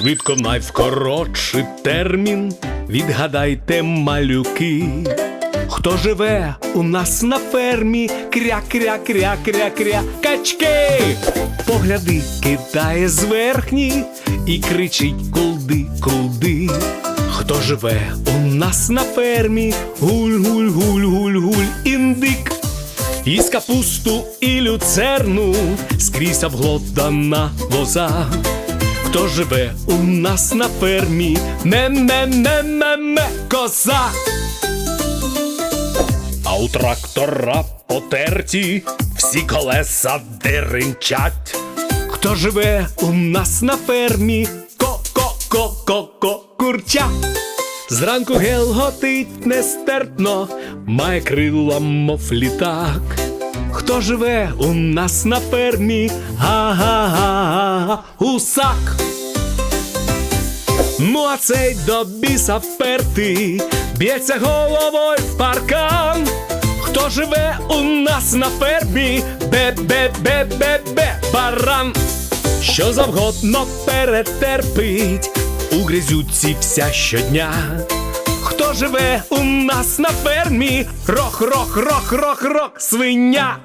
Швидко найвкоротший термін, відгадайте малюки. Хто живе у нас на фермі? Кря, кря, кря, кря, кря, качки. Погляди кидає зверхні і кричить кулди, кулди. Хто живе у нас на фермі? Гуль, гуль, гуль, гуль, гуль, індик. Із капусту і люцерну скрізь обглодана лоза. Хто живе у нас на фермі? ме ме ме ме ме коза. А у трактора потерті всі колеса деренчать. Хто живе у нас на фермі? Ко-ко-ко-ко-ко курча. Зранку гелготить нестерпно, має крила, мов літак. Хто живе у нас на фермі? Га-га-га, гусак. Ну, а цей до біса впертий б'ється головою в паркан. Хто живе у нас на фермі? Бе-бе-бе-бе-бе баран. Що завгодно перетерпить у грязюці вся щодня. Хто живе у нас на фермі? Рох, рох, рох, рох, рох, свиня.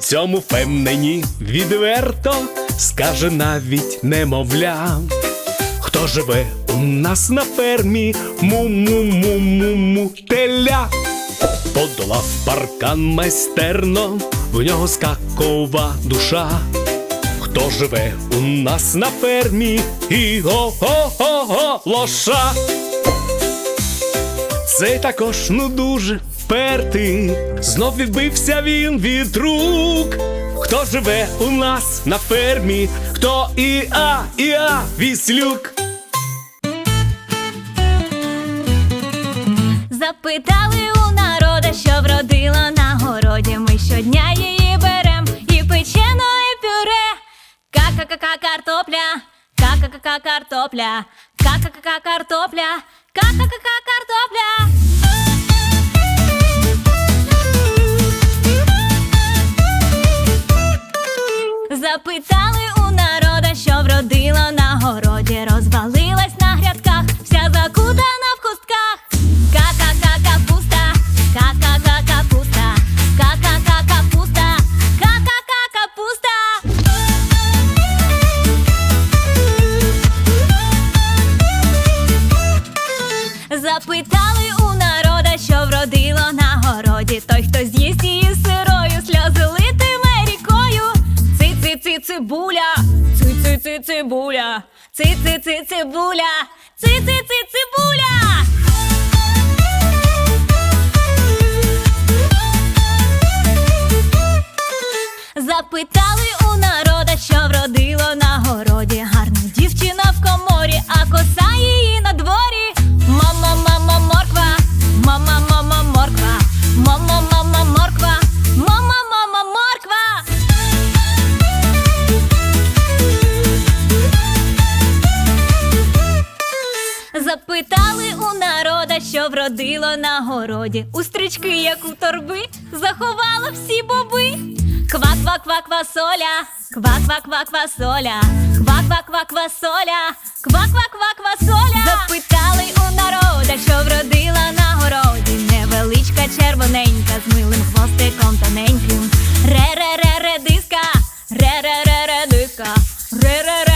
Цьому впевнені відверто скаже навіть немовля. Хто живе у нас на фермі? Му-му-му-му-му теля. Подолав паркан майстерно, в нього скакова душа. Хто живе у нас на фермі? І го-го-го-го лоша. Цей також ну дуже впертий, знов відбився він від рук. Хто живе у нас на фермі? Хто і а, і а, віслюк? Запитали у народа, що вродила на городі. Ми щодня її Ка-ка-ка-ка картопля, ка-ка-ка-ка картопля, ка-ка-ка-ка картопля, ка-ка-ка-ка картопля. Запитали у Запитали у народа, що вродило на городі. Той, хто з'їсть її сирою, сльози литиме рікою. Ци-ци-ци цибуля, ци-ци-ци цибуля, ци-ци-ци цибуля, ци-ци-ци цибуля. Вродило на городі. У стрічки, як у торби, заховала всі боби. Ква-ква-ква-квасоля, ква-ква-ква-квасоля, ква-ква-ква-квасоля, ква-ква-ква-квасоля. Запитали у народа, що вродила на городі. Невеличка червоненька з милим хвостиком тоненьким. Ре-ре-ре-редиска, ре-ре-ре-редиска, ре-ре-ре-редиска,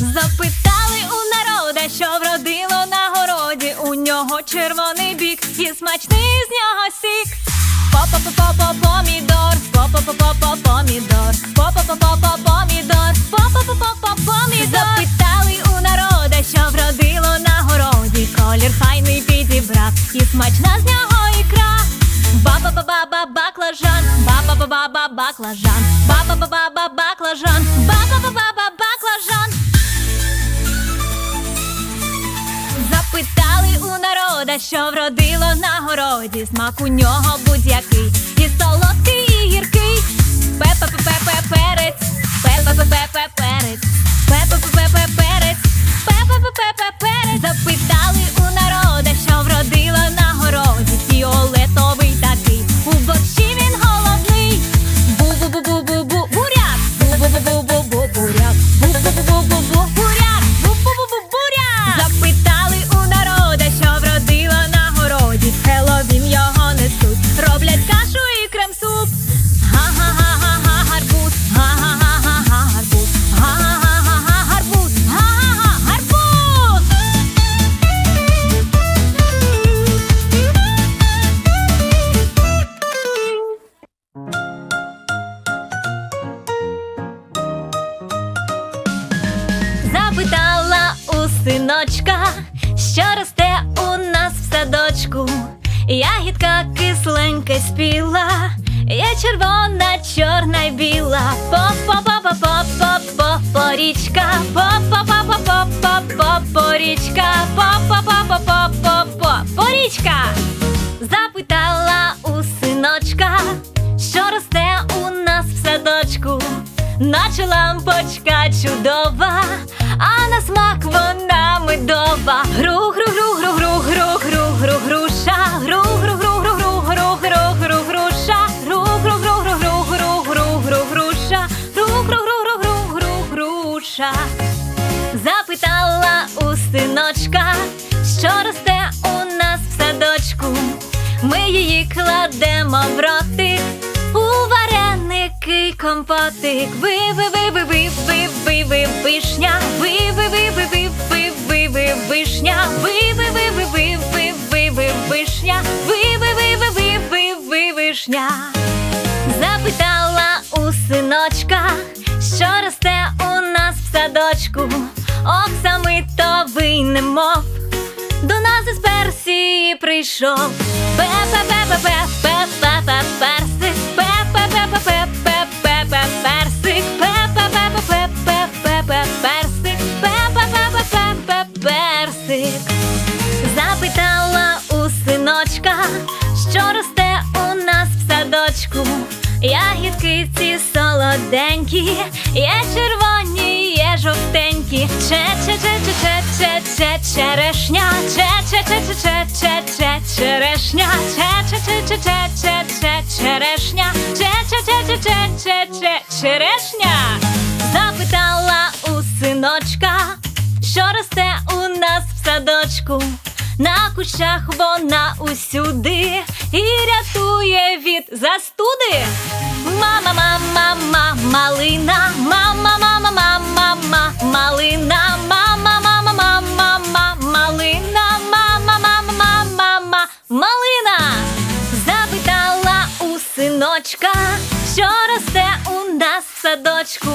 Запитали у народа, що вродило на городі. У нього червоний бік і смачний з нього сік. По-по-по-по-по помідор, по-по-по-по-по помідор, по-по-по-по-по помідор. Запитали у народа, що вродило на городі. Колір файний підібрав і смачна з нього ікра. Ба-ба-ба-ба-ба баклажан, ба-ба-ба-ба-ба у народа, що вродило на городі, смак у нього будь-який, і солодкий, і гіркий. Пепе-пепе перець, пепе-пепе перець, пепе-пепе перець, пепе-пепе перець. Запитали у народа, що вродило біла, я червона, чорна й біла, поп поп поп поп поп поп порічка, поп поп поп поп поп поп порічка, поп поп поп поп поп поп порічка. Запитала у синочка, що росте у нас в садочку, наче лампочка чудова, а на смак вона медова. Гру її кладемо в роти у вареники компотик. Ви-ви-ви-ви-ви-ви-ви-ви вишня. Ви-ви-ви-ви-ви-ви-ви вишня. Ви-ви-ви-ви-ви-ви-ви вишня. Ви-ви-ви-ви-ви-ви вишня. Запитала у синочка, що росте у нас в садочку. Ох, самий то ви немов прийшов. Пе-пе-пе-пе-пе-пе-пе-пе персик. Пе-пе-пе-пе-пе-пе-пе персик. Пе-пе-пе-пе-пе-пе-пе персик. Пе-пе-пе-пе-пе-пе персик. Запитала у синочка, що росте у нас в садочку. Ягідки ці солоденькі, є червоні, є жовтенькі. Че че че че че че че черешня, че че че че че че че черешня, че че че че че че че черешня, че че че че че че че черешня. Запитала у синочка, що росте у нас в садочку. На кущах вона усюди і рятує від застуди. Мама, мама, мама, малина, мама, мама, мама, мама, малина, мама, садочку.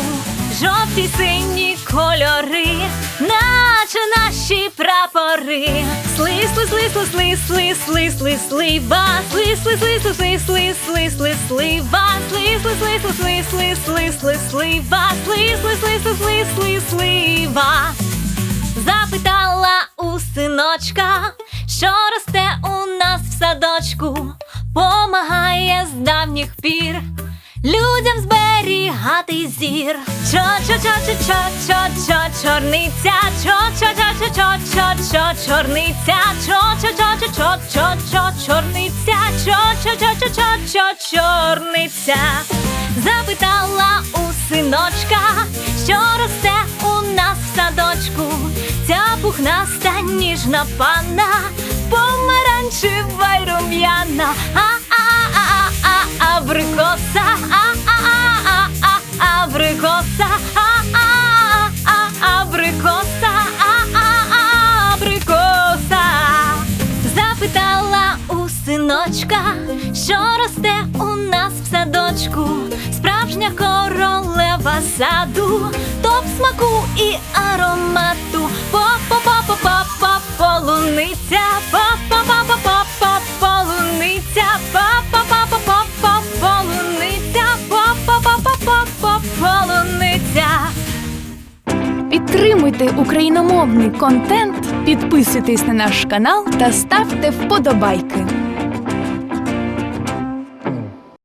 Жовті сині кольори, наче наші прапори. Сли, сли, сли, сли, сли, сли, сли, сли, слива, сли, сли, сли, сли, сли, сли, сли, сли, слива, сли, сли, сли, сли, сли, сли, сли, сли, слива, сли, сли, сли, сли, сли, сли, слива. Запитала у синочка, що росте у нас в садочку, помагає з давніх пір. Людям зберігати зір. Чо-чо-чо-чо-чо-чо, чорниця, чо-чо-чо-чо-чо-чо, чорниця, чо-чо-чо-чо-чо-чо, чорниця, чо-чо-чо-чо-чо, чорниця. Запитала у синочка, що росте у нас в садочку. Ця пухнаста ніжна панна, помаранчева й рум'яна, а а а а а абрикоса. а абрикоса, а-а-а, абрикоса. Запитала у синочка, що росте у нас в садочку, справжня королева саду, топ смаку і аромату. Па-па-па-па-па-па, полуниця, па-па-па-па-па-па, Підтримуйте україномовний контент Підписуйтесь на наш канал та ставте вподобайки.